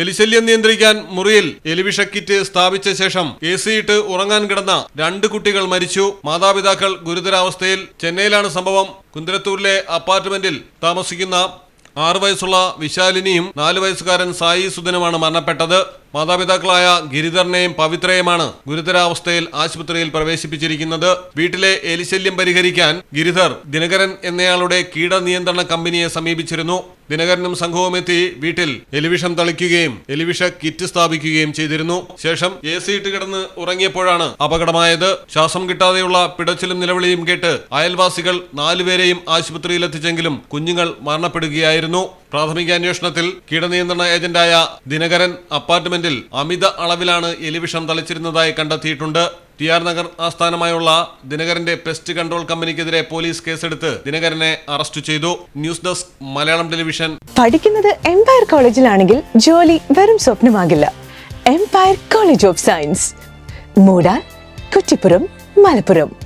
എലിശല്യം നിയന്ത്രിക്കാൻ മുറിയിൽ എലിവിഷ കിറ്റ് സ്ഥാപിച്ച ശേഷം എ സിയിട്ട് ഉറങ്ങാൻ കിടന്ന രണ്ട് കുട്ടികൾ മരിച്ചു. മാതാപിതാക്കൾ ഗുരുതരാവസ്ഥയിൽ ചെന്നൈയിലാണ് സംഭവം. കുന്തിരത്തൂരിലെ അപ്പാർട്ട്മെന്റിൽ താമസിക്കുന്ന ആറു വയസ്സുള്ള വിശാലിനിയും നാലു വയസ്സുകാരൻ സായി സുധനുമാണ് മരണപ്പെട്ടത്. മാതാപിതാക്കളായ ഗിരിധറിനെയും പവിത്രയുമാണ് ഗുരുതരാവസ്ഥയിൽ ആശുപത്രിയിൽ പ്രവേശിപ്പിച്ചിരിക്കുന്നത്. വീട്ടിലെ എലിശല്യം പരിഹരിക്കാൻ ഗിരിധർ ദിനകരൻ എന്നയാളുടെ കീടനിയന്ത്രണ കമ്പനിയെ സമീപിച്ചിരുന്നു. ദിനകരനും സംഘവും എത്തി വീട്ടിൽ എലിവിഷം തളിക്കുകയും എലിവിഷ കിറ്റ് സ്ഥാപിക്കുകയും ചെയ്തിരുന്നു. ശേഷം എ സി ഇട്ട് കിടന്ന് ഉറങ്ങിയപ്പോഴാണ് അപകടമായത്. ശ്വാസം കിട്ടാതെയുള്ള പിടച്ചിലും നിലവിളിയും കേട്ട് അയൽവാസികൾ നാലുപേരെയും ആശുപത്രിയിലെത്തിച്ചെങ്കിലും കുഞ്ഞുങ്ങൾ മരണപ്പെടുകയായിരുന്നു. പ്രാഥമിക അന്വേഷണത്തിൽ കീടനിയന്ത്രണ ഏജന്റായ ദിനകരൻ അപ്പാർട്ട്മെന്റിൽ അമിത അളവിലാണ് എലിവിഷം തളിച്ചിരുന്നതായി കണ്ടെത്തിയിട്ടുണ്ട്. ടി ആർ നഗർ ആസ്ഥാനമായുള്ള ദിനകരന്റെ പെസ്റ്റ് കൺട്രോൾ കമ്പനിക്കെതിരെ പോലീസ് കേസെടുത്ത് ദിനകരനെ അറസ്റ്റ് ചെയ്തു. News desk Malayalam television. പഠിക്കുന്നത് എംപയർ കോളേജിലാണെങ്കിൽ ജോലി വെറും സ്വപ്നമാകില്ല. എംപയർ കോളേജ് ഓഫ് സയൻസ് മൂടാൻ കുറ്റിപ്പുറം മലപ്പുറം.